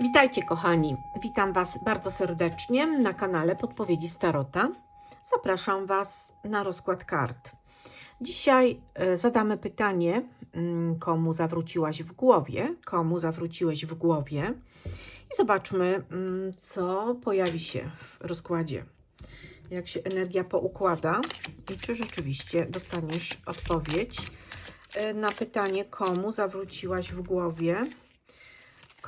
Witajcie kochani, witam Was bardzo serdecznie na kanale Podpowiedzi Starota. Zapraszam Was na rozkład kart. Dzisiaj e, zadamy pytanie, mm, komu zawróciłaś w głowie, komu zawróciłeś w głowie i zobaczmy, mm, co pojawi się w rozkładzie. Jak się energia poukłada i czy rzeczywiście dostaniesz odpowiedź e, na pytanie, komu zawróciłaś w głowie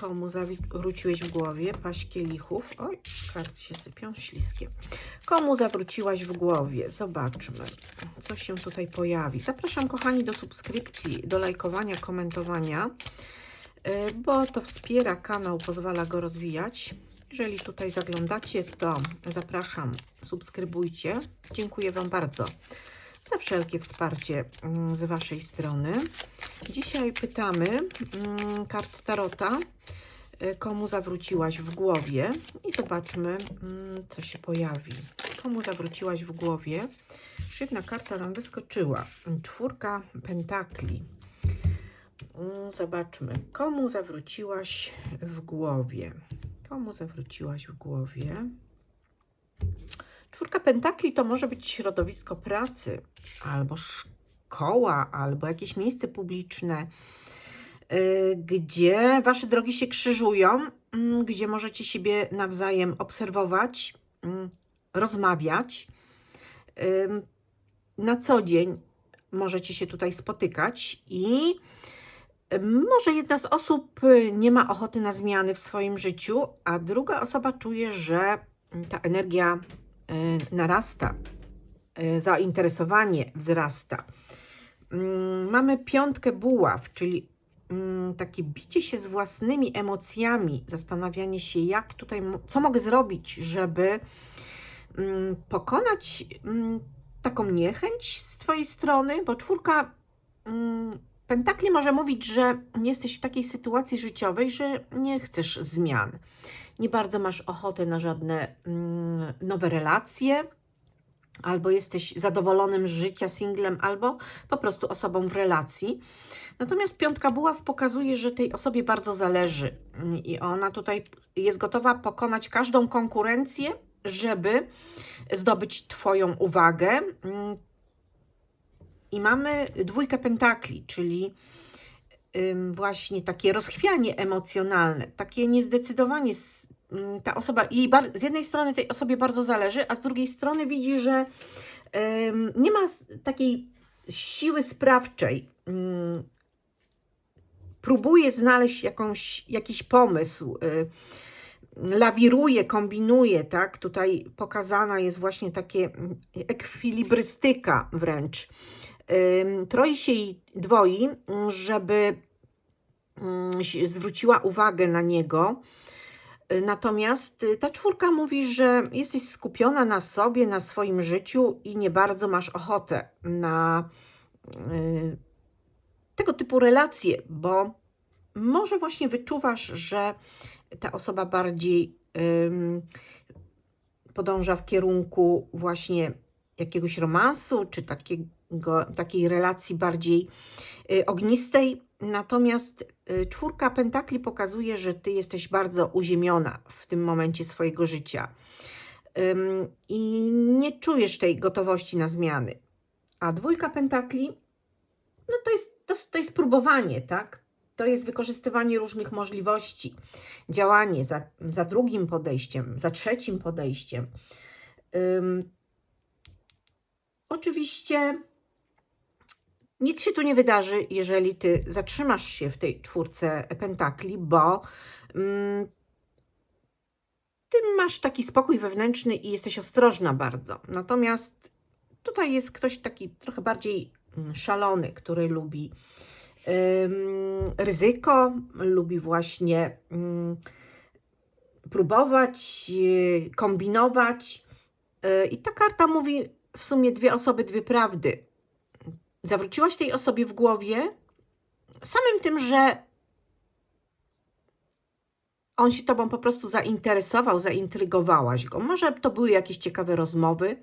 komu zawróciłeś w głowie paść kielichów. Oj, karty się sypią, śliskie. Komu zawróciłaś w głowie? Zobaczmy, co się tutaj pojawi. Zapraszam, kochani, do subskrypcji, do lajkowania, komentowania, y, bo to wspiera kanał, pozwala go rozwijać. Jeżeli tutaj zaglądacie, to zapraszam, subskrybujcie. Dziękuję Wam bardzo za wszelkie wsparcie mm, z Waszej strony. Dzisiaj pytamy mm, kart Tarota, komu zawróciłaś w głowie i zobaczmy, mm, co się pojawi. Komu zawróciłaś w głowie? Już karta nam wyskoczyła. Czwórka pentakli. Mm, Zobaczmy, komu zawróciłaś w głowie? Komu zawróciłaś w głowie? Czwórka pentakli to może być środowisko pracy, albo szkoła, albo jakieś miejsce publiczne, y, gdzie wasze drogi się krzyżują, mm, gdzie możecie siebie nawzajem obserwować, mm, rozmawiać. Na co dzień możecie się tutaj spotykać i może jedna z osób y, nie ma ochoty na zmiany w swoim życiu, a druga osoba czuje, że ta energia y, narasta, y, zainteresowanie wzrasta. Mm, Mamy piątkę buław, czyli mm, takie bicie się z własnymi emocjami, zastanawianie się, jak tutaj, co mogę zrobić, żeby mm, pokonać mm, taką niechęć z Twojej strony, bo czwórka mm, pentakli może mówić, że jesteś w takiej sytuacji życiowej, że nie chcesz zmian. Nie bardzo masz ochotę na żadne mm, nowe relacje, albo jesteś zadowolonym z życia singlem, albo po prostu osobą w relacji. Natomiast piątka buław pokazuje, że tej osobie bardzo zależy i ona tutaj jest gotowa pokonać każdą konkurencję, żeby zdobyć Twoją uwagę. I mamy dwójkę pentakli, czyli właśnie takie rozchwianie emocjonalne, takie niezdecydowanie. Ta osoba, i z jednej strony tej osobie bardzo zależy, a z drugiej strony widzi, że nie ma takiej siły sprawczej. Próbuje znaleźć jakąś, jakiś pomysł, y, lawiruje, kombinuje, tak? Tutaj pokazana jest właśnie takie mm, ekwilibrystyka wręcz. Troi się i dwoi, żeby mm, zwróciła uwagę na niego. Y, Natomiast y, ta czwórka mówi, że jesteś skupiona na sobie, na swoim życiu i nie bardzo masz ochotę na tego typu relacje, bo może właśnie wyczuwasz, że ta osoba bardziej podąża w kierunku właśnie jakiegoś romansu, czy takiego, takiej relacji bardziej y, ognistej. Natomiast y, czwórka pentakli pokazuje, że ty jesteś bardzo uziemiona w tym momencie swojego życia i nie czujesz tej gotowości na zmiany. A dwójka pentakli, no to jest, to, to jest tak? To jest wykorzystywanie różnych możliwości, działanie za, za drugim podejściem, za trzecim podejściem. Ym, oczywiście nic się tu nie wydarzy, jeżeli ty zatrzymasz się w tej czwórce pentakli, bo ym, ty masz taki spokój wewnętrzny i jesteś ostrożna bardzo. Natomiast tutaj jest ktoś taki trochę bardziej szalony, który lubi ryzyko, lubi właśnie ym, próbować, yy, kombinować. Yy, I ta karta mówi w sumie dwie osoby, dwie prawdy. Zawróciłaś tej osobie w głowie samym tym, że on się tobą po prostu zainteresował, zaintrygowałaś go. Może to były jakieś ciekawe rozmowy.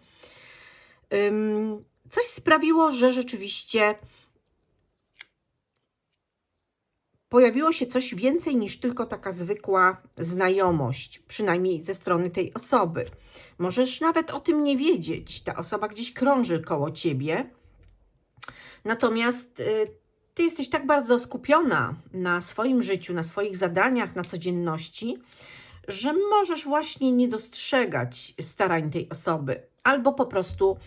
Coś sprawiło, że rzeczywiście pojawiło się coś więcej niż tylko taka zwykła znajomość, przynajmniej ze strony tej osoby. Możesz nawet o tym nie wiedzieć. Ta osoba gdzieś krąży koło ciebie. Natomiast y, ty jesteś tak bardzo skupiona na swoim życiu, na swoich zadaniach, na codzienności, że możesz właśnie nie dostrzegać starań tej osoby, albo po prostu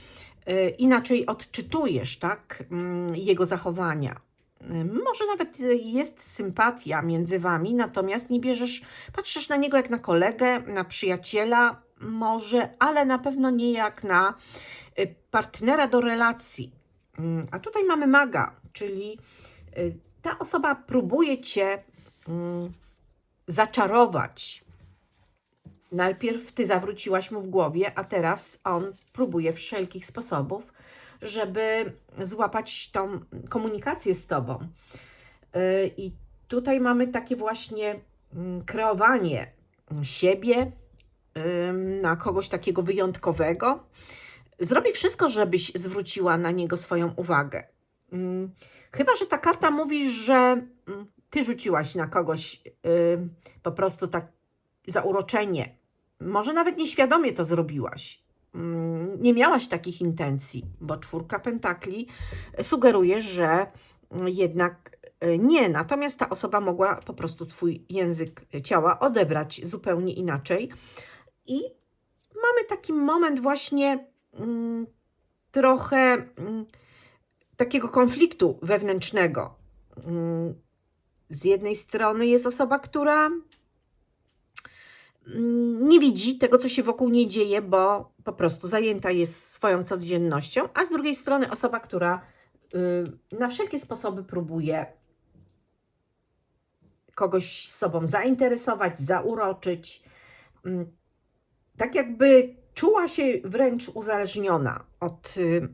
inaczej odczytujesz tak, mm, jego zachowania. Y, Może nawet y, jest sympatia między wami, natomiast nie bierzesz, patrzysz na niego jak na kolegę, na przyjaciela, może, ale na pewno nie jak na y, partnera do relacji. Mm, A tutaj mamy maga, czyli y, ta osoba próbuje cię mm, zaczarować. Najpierw ty zawróciłaś mu w głowie, a teraz on próbuje wszelkich sposobów, żeby złapać tą komunikację z tobą. Y, I tutaj mamy takie właśnie mm, kreowanie siebie na kogoś takiego wyjątkowego. Zrobi wszystko, żebyś zwróciła na niego swoją uwagę. Chyba, że ta karta mówi, że mm, ty rzuciłaś na kogoś ym, po prostu tak zauroczenie. Może nawet nieświadomie to zrobiłaś. Mm, Nie miałaś takich intencji, bo czwórka pentakli sugeruje, że jednak y, nie. Natomiast ta osoba mogła po prostu twój język ciała odebrać zupełnie inaczej. I mamy taki moment właśnie mm, trochę mm, takiego konfliktu wewnętrznego. Z jednej strony jest osoba, która nie widzi tego, co się wokół niej dzieje, bo po prostu zajęta jest swoją codziennością, a z drugiej strony osoba, która y, na wszelkie sposoby próbuje kogoś sobą zainteresować, zauroczyć. Mm, Tak jakby czuła się wręcz uzależniona od y, y,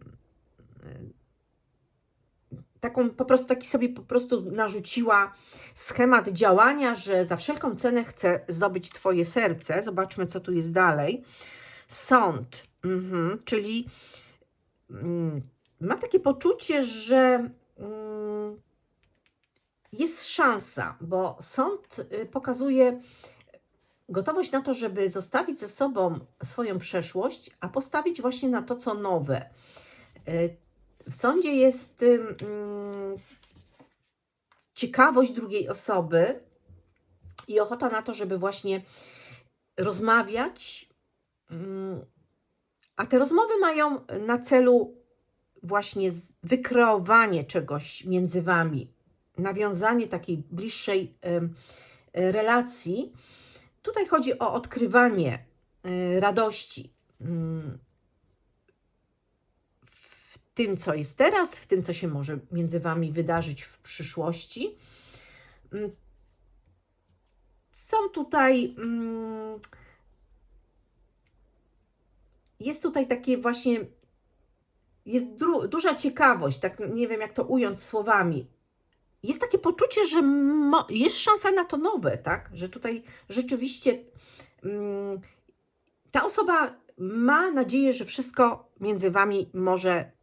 taką po prostu taki sobie po prostu narzuciła schemat działania, że za wszelką cenę chce zdobyć twoje serce. Zobaczmy, co tu jest dalej. Sąd, mhm, czyli mm, ma takie poczucie, że mm, jest szansa, bo sąd y, pokazuje gotowość na to, żeby zostawić ze sobą swoją przeszłość, a postawić właśnie na to, co nowe. Y, W sądzie jest mm, ciekawość drugiej osoby i ochota na to, żeby właśnie rozmawiać, mm, a te rozmowy mają na celu właśnie wykreowanie czegoś między wami, nawiązanie takiej bliższej relacji. Tutaj chodzi o odkrywanie e, radości tym, co jest teraz, w tym, co się może między wami wydarzyć w przyszłości. Mm, Są tutaj. mm, Jest tutaj takie właśnie. Jest duża ciekawość, tak nie wiem jak to ująć słowami. Jest takie poczucie, że jest szansa na to nowe, tak? Że tutaj rzeczywiście mm, ta osoba ma nadzieję, że wszystko między wami może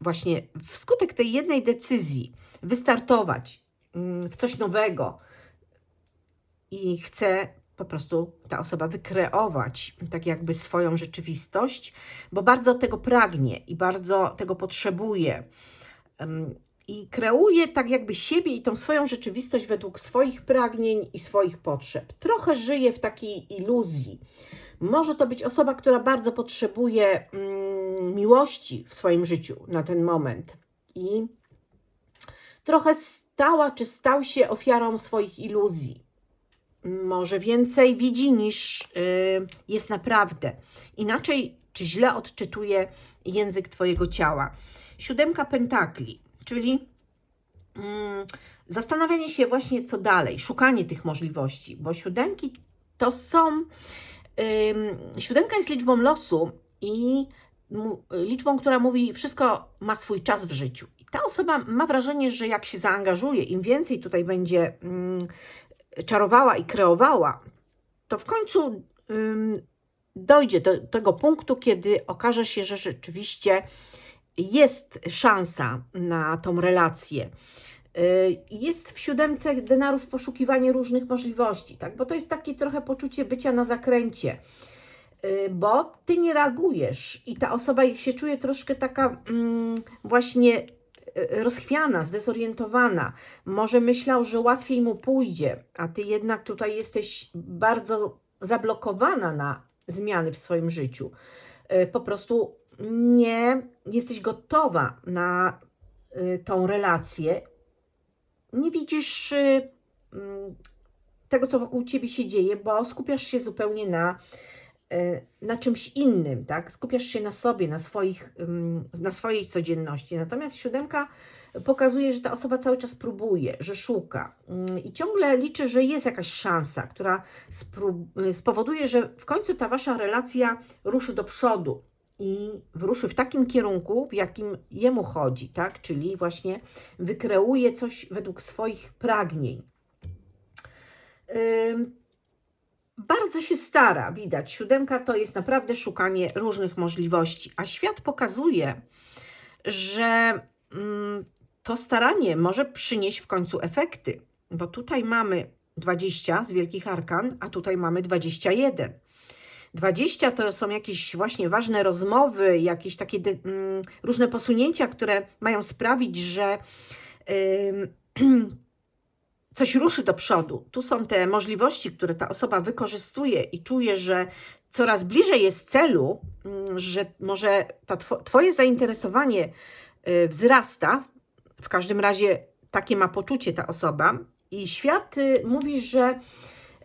właśnie wskutek tej jednej decyzji wystartować mm, w coś nowego i chce po prostu ta osoba wykreować tak jakby swoją rzeczywistość, bo bardzo tego pragnie i bardzo tego potrzebuje. Em, I kreuje tak jakby siebie i tą swoją rzeczywistość według swoich pragnień i swoich potrzeb. Trochę żyje w takiej iluzji. Może to być osoba, która bardzo potrzebuje mm, miłości w swoim życiu na ten moment i trochę stała czy stał się ofiarą swoich iluzji. Może więcej widzi niż y, jest naprawdę. Inaczej czy źle odczytuje język Twojego ciała. Siódemka pentakli, czyli mm, zastanawianie się właśnie co dalej, szukanie tych możliwości, bo siódemki to są. Ym, siódemka jest liczbą losu i liczbą, która mówi, wszystko ma swój czas w życiu. I ta osoba ma wrażenie, że jak się zaangażuje, im więcej tutaj będzie mm, czarowała i kreowała, to w końcu dojdzie do tego punktu, kiedy okaże się, że rzeczywiście jest szansa na tą relację. Y, Jest w siódemce denarów poszukiwanie różnych możliwości, tak? bo to jest takie trochę poczucie bycia na zakręcie, bo ty nie reagujesz i ta osoba się czuje troszkę taka mm, właśnie y, rozchwiana, zdezorientowana. Może myślał, że łatwiej mu pójdzie, a ty jednak tutaj jesteś bardzo zablokowana na zmiany w swoim życiu. Y, Po prostu nie jesteś gotowa na y, tą relację. Nie widzisz y, mm, tego, co wokół ciebie się dzieje, bo skupiasz się zupełnie na, y, na czymś innym, tak? Skupiasz się na sobie, na, swoich, na swojej codzienności. Natomiast siódemka pokazuje, że ta osoba cały czas próbuje, że szuka ym, i ciągle liczy, że jest jakaś szansa, która y, spowoduje, że w końcu ta wasza relacja ruszy do przodu i wruszy w takim kierunku, w jakim jemu chodzi, tak? Czyli właśnie wykreuje coś według swoich pragnień. Bardzo się stara, widać. Siódemka to jest naprawdę szukanie różnych możliwości, a świat pokazuje, że mm, to staranie może przynieść w końcu efekty, bo tutaj mamy 20 z wielkich arkan, a tutaj mamy 21. 20 to są jakieś właśnie ważne rozmowy, jakieś takie mm, różne posunięcia, które mają sprawić, że ym, coś ruszy do przodu. Tu są te możliwości, które ta osoba wykorzystuje i czuje, że coraz bliżej jest celu, mm, że może ta two, Twoje zainteresowanie y, wzrasta. W każdym razie takie ma poczucie ta osoba, i świat y, mówi, że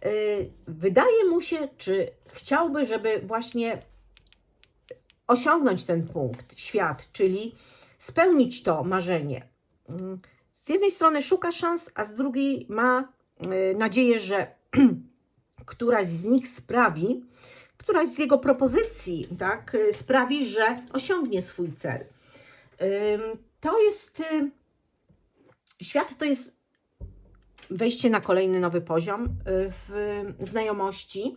y, wydaje mu się, czy chciałby, żeby właśnie osiągnąć ten punkt, świat, czyli spełnić to marzenie. Z jednej strony szuka szans, a z drugiej ma y, nadzieję, że któraś z nich sprawi, któraś z jego propozycji, tak, y, sprawi, że osiągnie swój cel. To jest. y, Świat to jest wejście na kolejny nowy poziom w znajomości.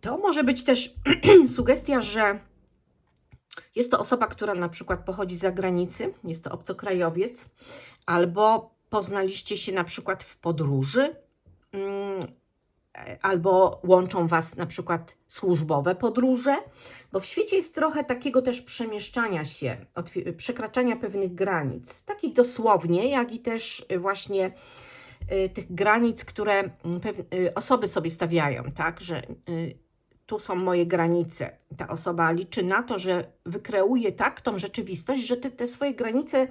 To może być też sugestia, że jest to osoba, która na przykład pochodzi z zagranicy, jest to obcokrajowiec, albo poznaliście się na przykład w podróży, mm, albo łączą Was na przykład służbowe podróże, bo w świecie jest trochę takiego też przemieszczania się, przekraczania pewnych granic, takich dosłownie, jak i też y, właśnie y, tych granic, które mm, y, osoby sobie stawiają, tak, że tu są moje granice. Ta osoba liczy na to, że wykreuje tak tą rzeczywistość, że ty te swoje granice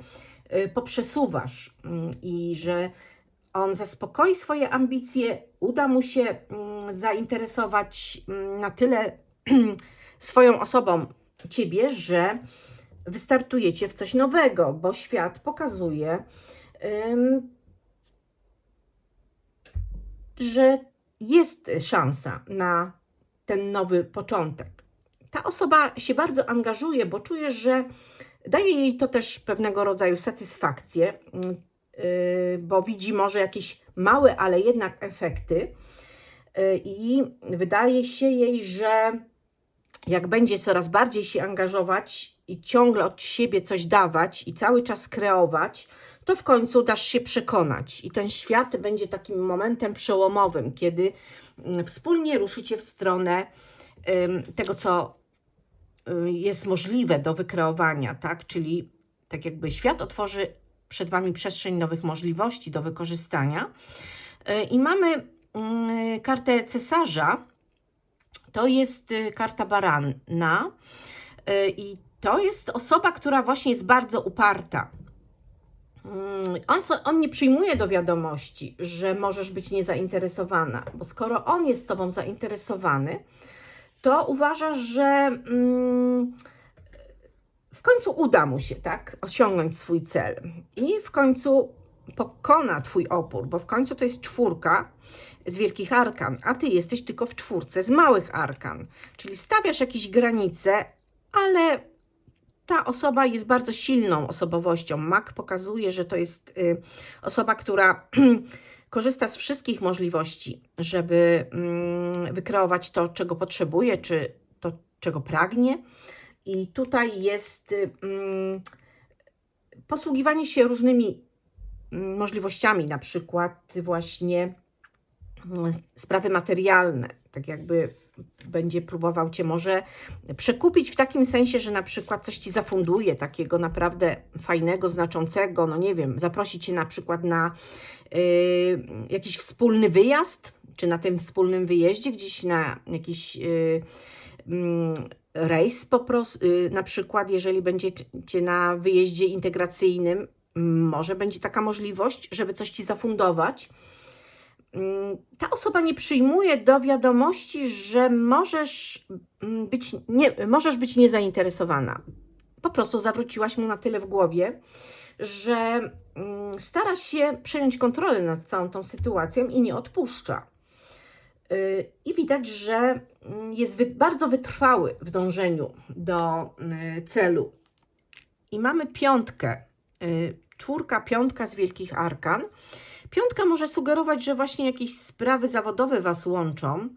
y, poprzesuwasz mm, i że on zaspokoi swoje ambicje, uda mu się mm, zainteresować mm, na tyle swoją osobą ciebie, że wystartujecie w coś nowego, bo świat pokazuje, że jest szansa na ten nowy początek. Ta osoba się bardzo angażuje, bo czuje, że daje jej to też pewnego rodzaju satysfakcję, mm, yy, bo widzi może jakieś małe, ale jednak efekty. Yy, I wydaje się jej, że jak będzie coraz bardziej się angażować i ciągle od siebie coś dawać i cały czas kreować, to w końcu dasz się przekonać. I ten świat będzie takim momentem przełomowym, kiedy mm, wspólnie ruszycie w stronę tego, co y, jest możliwe do wykreowania, tak? Czyli tak jakby świat otworzy przed Wami przestrzeń nowych możliwości do wykorzystania. Y, I mamy mm, kartę cesarza. To jest y, karta barana. I to jest osoba, która właśnie jest bardzo uparta. Mm, On, on nie przyjmuje do wiadomości, że możesz być niezainteresowana, bo skoro on jest Tobą zainteresowany, to uważa, że mm, w końcu uda mu się, tak, osiągnąć swój cel. I w końcu pokona Twój opór, bo w końcu to jest czwórka z wielkich arkan, a Ty jesteś tylko w czwórce z małych arkan, czyli stawiasz jakieś granice, ale ta osoba jest bardzo silną osobowością. Mak pokazuje, że to jest y, osoba, która korzysta z wszystkich możliwości, żeby mm, wykreować to, czego potrzebuje, czy to, czego pragnie. I tutaj jest y, mm, posługiwanie się różnymi mm, możliwościami, na przykład właśnie sprawy materialne, tak jakby będzie próbował cię może przekupić w takim sensie, że na przykład coś ci zafunduje takiego naprawdę fajnego, znaczącego, no nie wiem, zaprosi cię na przykład na y, jakiś wspólny wyjazd, czy na tym wspólnym wyjeździe gdzieś na jakiś y, mm, rejs po prostu, y, na przykład jeżeli będziecie na wyjeździe integracyjnym, może będzie taka możliwość, żeby coś ci zafundować. Mm, Ta osoba nie przyjmuje do wiadomości, że możesz mm, być, nie, możesz być niezainteresowana. Po prostu zawróciłaś mu na tyle w głowie, że mm, stara się przejąć kontrolę nad całą tą sytuacją i nie odpuszcza. Y, I widać, że jest bardzo wytrwały w dążeniu do y, celu. I mamy piątkę, y, czwórka, piątka z wielkich arkan. Piątka może sugerować, że właśnie jakieś sprawy zawodowe Was łączą.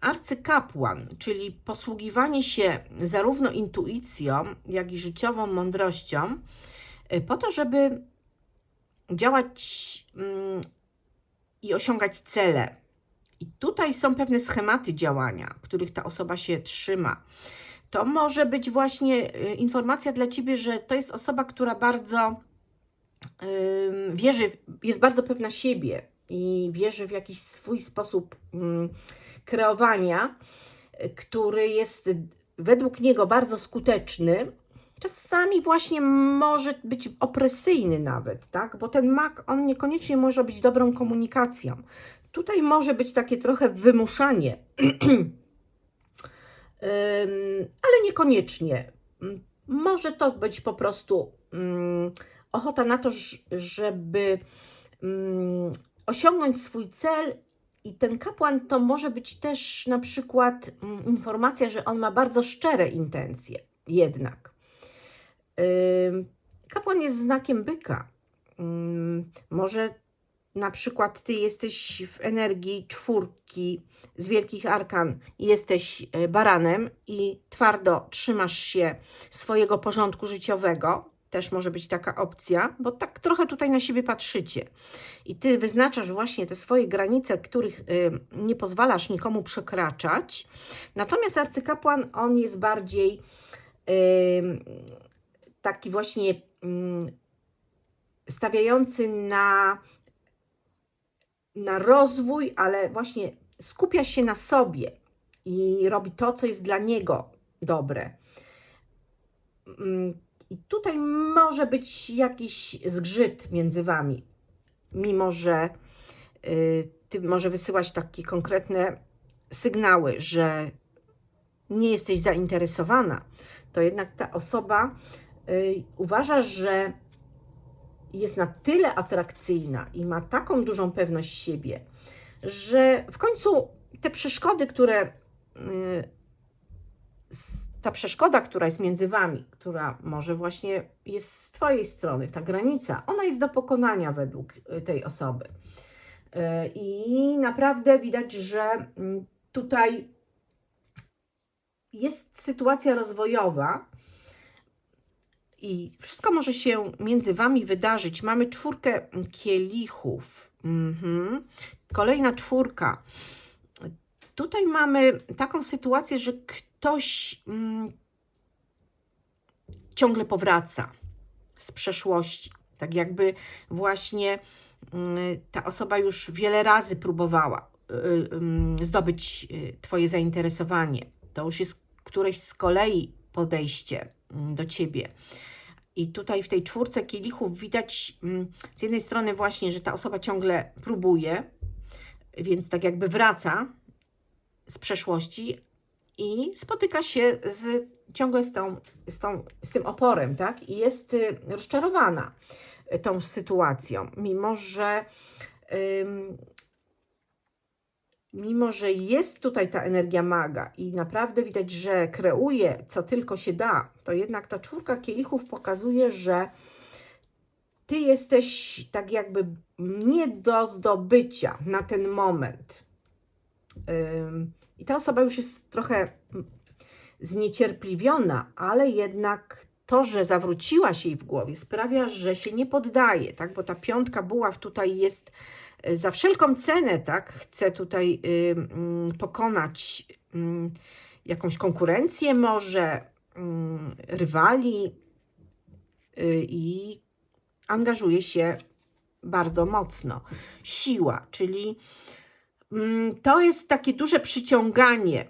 Arcykapłan, czyli posługiwanie się zarówno intuicją, jak i życiową mądrością, y, po to, żeby działać i osiągać cele. I tutaj są pewne schematy działania, których ta osoba się trzyma to może być właśnie y, informacja dla ciebie, że to jest osoba, która bardzo wierzy, jest bardzo pewna siebie i wierzy w jakiś swój sposób yy, kreowania, który jest według niego bardzo skuteczny. Czasami właśnie może być opresyjny nawet, tak? Bo ten mak, on niekoniecznie może być dobrą komunikacją. Tutaj może być takie trochę wymuszanie ale niekoniecznie. Może to być po prostu ochota na to, żeby osiągnąć swój cel. I ten kapłan to może być też na przykład informacja, że on ma bardzo szczere intencje, jednak. Kapłan jest znakiem byka. Może na przykład ty jesteś w energii czwórki z wielkich arkan, jesteś e, baranem i twardo trzymasz się swojego porządku życiowego, też może być taka opcja, bo tak trochę tutaj na siebie patrzycie. I ty wyznaczasz właśnie te swoje granice, których y, nie pozwalasz nikomu przekraczać. Natomiast arcykapłan, on jest bardziej y, taki właśnie y, stawiający na na rozwój, ale właśnie skupia się na sobie i robi to, co jest dla niego dobre. Mm, I tutaj może być jakiś zgrzyt między wami, mimo że y, ty może wysyłać takie konkretne sygnały, że nie jesteś zainteresowana, to jednak ta osoba y, uważa, że jest na tyle atrakcyjna i ma taką dużą pewność siebie, że w końcu te przeszkody, które y, ta przeszkoda, która jest między wami, która może właśnie jest z twojej strony, ta granica, ona jest do pokonania według y, tej osoby. Y, I naprawdę widać, że mm, tutaj jest sytuacja rozwojowa, i wszystko może się między Wami wydarzyć. Mamy czwórkę kielichów. Mhm. Kolejna czwórka. Tutaj mamy taką sytuację, że ktoś mm, ciągle powraca z przeszłości. Tak jakby właśnie mm, ta osoba już wiele razy próbowała y, y, zdobyć y, Twoje zainteresowanie. To już jest któreś z kolei podejście mm, do Ciebie. I tutaj w tej czwórce kielichów widać mm, z jednej strony właśnie, że ta osoba ciągle próbuje, więc tak jakby wraca z przeszłości i spotyka się z, ciągle z, tą, z, tą, z tym oporem, tak? I jest y, rozczarowana tą sytuacją, mimo że mimo że jest tutaj ta energia maga i naprawdę widać, że kreuje co tylko się da, to jednak ta czwórka kielichów pokazuje, że ty jesteś tak jakby nie do zdobycia na ten moment. I ta osoba już jest trochę zniecierpliwiona, ale jednak to, że zawróciła się jej w głowie, sprawia, że się nie poddaje, tak? Bo ta piątka buław tutaj jest za wszelką cenę, tak? Chce tutaj y, mm, pokonać mm, jakąś konkurencję, może mm, rywali y, i angażuje się bardzo mocno. Siła, czyli to jest takie duże przyciąganie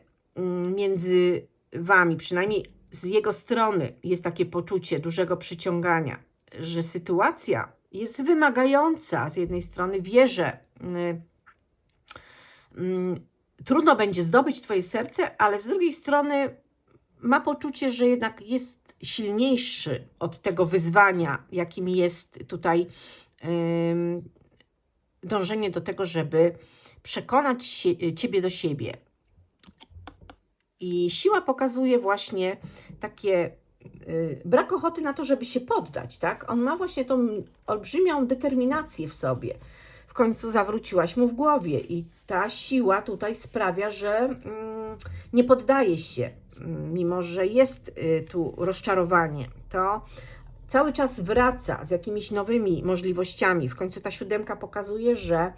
między wami, przynajmniej z jego strony jest takie poczucie dużego przyciągania, że sytuacja jest wymagająca. Z jednej strony wie, że mm, trudno będzie zdobyć Twoje serce, ale z drugiej strony ma poczucie, że jednak jest silniejszy od tego wyzwania, jakim jest tutaj dążenie do tego, żeby przekonać się, Ciebie do siebie. I siła pokazuje właśnie takie y, brak ochoty na to, żeby się poddać, tak? On ma właśnie tą olbrzymią determinację w sobie. W końcu zawróciłaś mu w głowie i ta siła tutaj sprawia, że mm, nie poddaje się, mm, mimo że jest y, tu rozczarowanie. To cały czas wraca z jakimiś nowymi możliwościami. W końcu ta siódemka pokazuje, że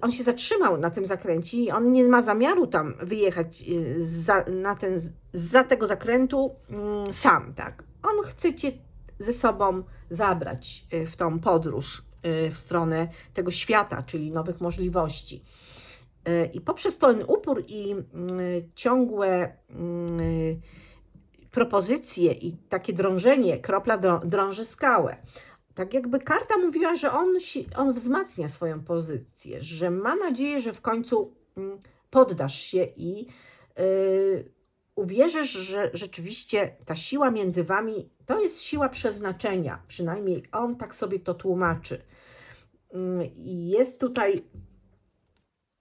on się zatrzymał na tym zakręcie i on nie ma zamiaru tam wyjechać y, za, na ten, za tego zakrętu mm, sam, tak. On chce cię ze sobą zabrać y, w tą podróż y, w stronę tego świata, czyli nowych możliwości. I poprzez ten upór i ciągłe propozycje i takie drążenie, kropla drąży skałę tak jakby karta mówiła, że on, on wzmacnia swoją pozycję, że ma nadzieję, że w końcu mm, poddasz się i yy, uwierzysz, że rzeczywiście ta siła między wami to jest siła przeznaczenia. Przynajmniej on tak sobie to tłumaczy. Yy, I jest tutaj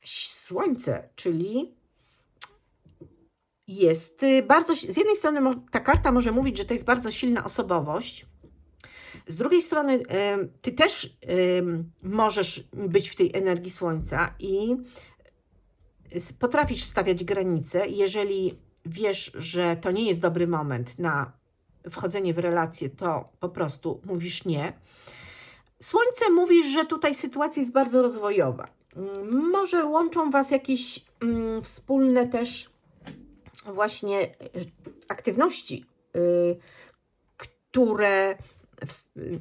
słońce, czyli jest y, bardzo. Z jednej strony ta karta może mówić, że to jest bardzo silna osobowość z drugiej strony, ty też możesz być w tej energii słońca i potrafisz stawiać granice, jeżeli wiesz, że to nie jest dobry moment na wchodzenie w relacje, to po prostu mówisz nie. Słońce mówisz, że tutaj sytuacja jest bardzo rozwojowa. Mm, może łączą Was jakieś mm, wspólne też właśnie e, aktywności, y, które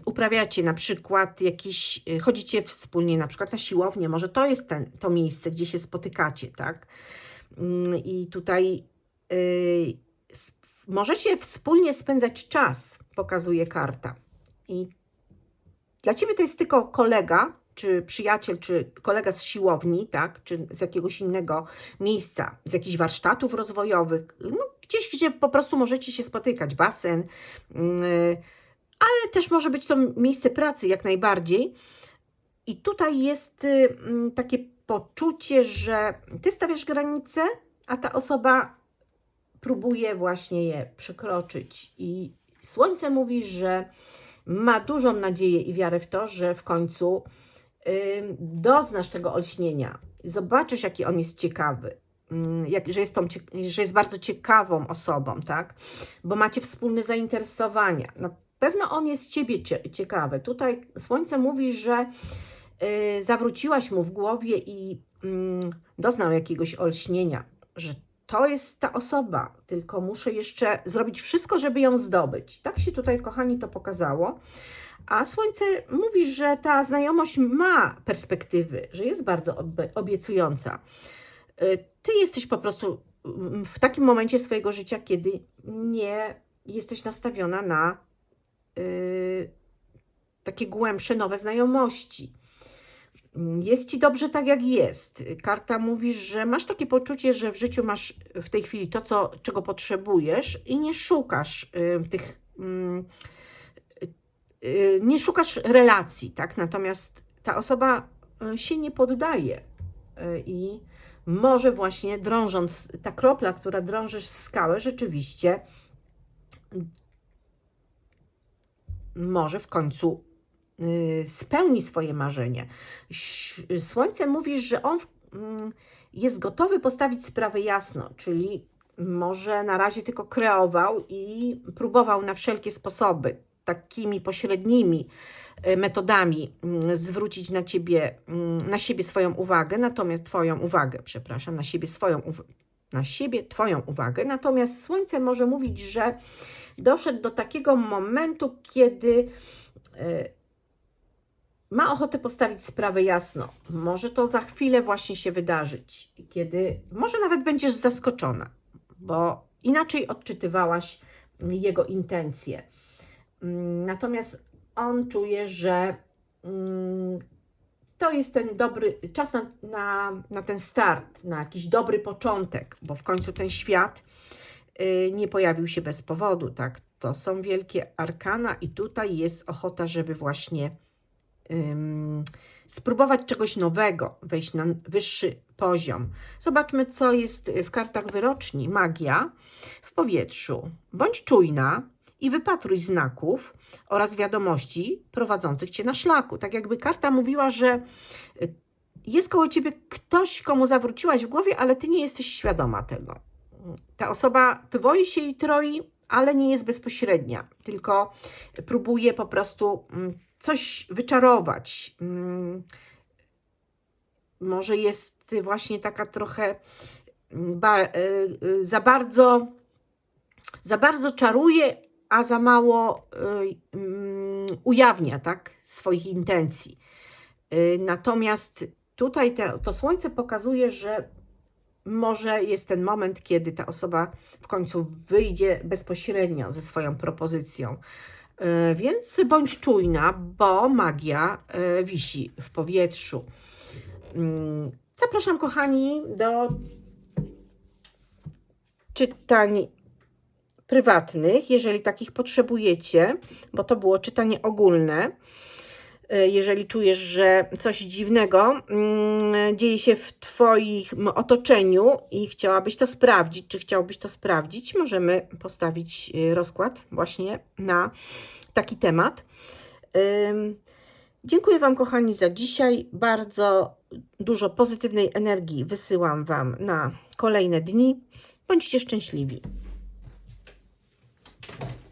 uprawiacie na przykład jakiś, y, chodzicie wspólnie na przykład na siłownię, może to jest ten, to miejsce, gdzie się spotykacie, tak? Mm, I tutaj y, możecie wspólnie spędzać czas, pokazuje karta. I dla Ciebie to jest tylko kolega, czy przyjaciel, czy kolega z siłowni, tak, czy z jakiegoś innego miejsca, z jakichś warsztatów rozwojowych, no, gdzieś, gdzie po prostu możecie się spotykać, basen, yy, ale też może być to miejsce pracy jak najbardziej. I tutaj jest y, mm, takie poczucie, że ty stawiasz granice, a ta osoba próbuje właśnie je przekroczyć. I słońce mówi, że ma dużą nadzieję i wiarę w to, że w końcu doznasz tego olśnienia. Zobaczysz, jaki on jest ciekawy. Mm, jak, że, jest tą, że jest bardzo ciekawą osobą, tak? Bo macie wspólne zainteresowania. Na pewno on jest ciebie ciekawy. Tutaj słońce mówi, że yy, zawróciłaś mu w głowie i yy, doznał jakiegoś olśnienia, że to jest ta osoba, tylko muszę jeszcze zrobić wszystko, żeby ją zdobyć. Tak się tutaj, kochani, to pokazało. A Słońce mówi, że ta znajomość ma perspektywy, że jest bardzo obiecująca. Y, ty jesteś po prostu mm, w takim momencie swojego życia, kiedy nie jesteś nastawiona na takie głębsze, nowe znajomości. Jest ci dobrze tak, jak jest. Karta mówi, że masz takie poczucie, że w życiu masz w tej chwili to, co, czego potrzebujesz i nie szukasz yy, tych. Yy, nie szukasz relacji, tak? Natomiast ta osoba y, się nie poddaje y, i może właśnie drążąc, ta kropla, która drąży skałę, rzeczywiście może w końcu y, spełni swoje marzenie. Słońce mówi, że on mm, jest gotowy postawić sprawę jasno, czyli może na razie tylko kreował i próbował na wszelkie sposoby, takimi pośrednimi y, metodami mm, zwrócić na ciebie, mm, na siebie swoją uwagę, natomiast twoją uwagę, przepraszam, na siebie swoją uwagę, na siebie twoją uwagę. Natomiast słońce może mówić, że doszedł do takiego momentu, kiedy y, ma ochotę postawić sprawę jasno. Może to za chwilę właśnie się wydarzyć, kiedy może nawet będziesz zaskoczona, bo inaczej odczytywałaś jego intencje. Mm, Natomiast on czuje, że mm, to jest ten dobry czas na, na, na ten start, na jakiś dobry początek, bo w końcu ten świat y, nie pojawił się bez powodu, tak? To są wielkie arkana i tutaj jest ochota, żeby właśnie spróbować czegoś nowego, wejść na wyższy poziom. Zobaczmy, co jest w kartach wyroczni. Magia w powietrzu. Bądź czujna i wypatruj znaków oraz wiadomości prowadzących cię na szlaku. Tak jakby karta mówiła, że y, jest koło ciebie ktoś, komu zawróciłaś w głowie, ale ty nie jesteś świadoma tego. Ta osoba twoi się i troi, ale nie jest bezpośrednia, tylko próbuje po prostu mm, coś wyczarować. Mm, Może jest właśnie taka trochę mm, y, y, za bardzo za bardzo czaruje, a za mało y, mm, ujawnia tak, swoich intencji. Y, Natomiast tutaj te, to słońce pokazuje, że może jest ten moment, kiedy ta osoba w końcu wyjdzie bezpośrednio ze swoją propozycją. Y, Więc bądź czujna, bo magia wisi w powietrzu. Mm, Zapraszam, kochani, do czytań prywatnych, jeżeli takich potrzebujecie, bo to było czytanie ogólne. Y, Jeżeli czujesz, że coś dziwnego mm, dzieje się w Twoim otoczeniu i chciałabyś to sprawdzić, czy chciałbyś to sprawdzić, możemy postawić y, rozkład właśnie na taki temat. Dziękuję Wam, kochani, za dzisiaj. Bardzo dużo pozytywnej energii wysyłam Wam na kolejne dni. Bądźcie szczęśliwi. Thank you.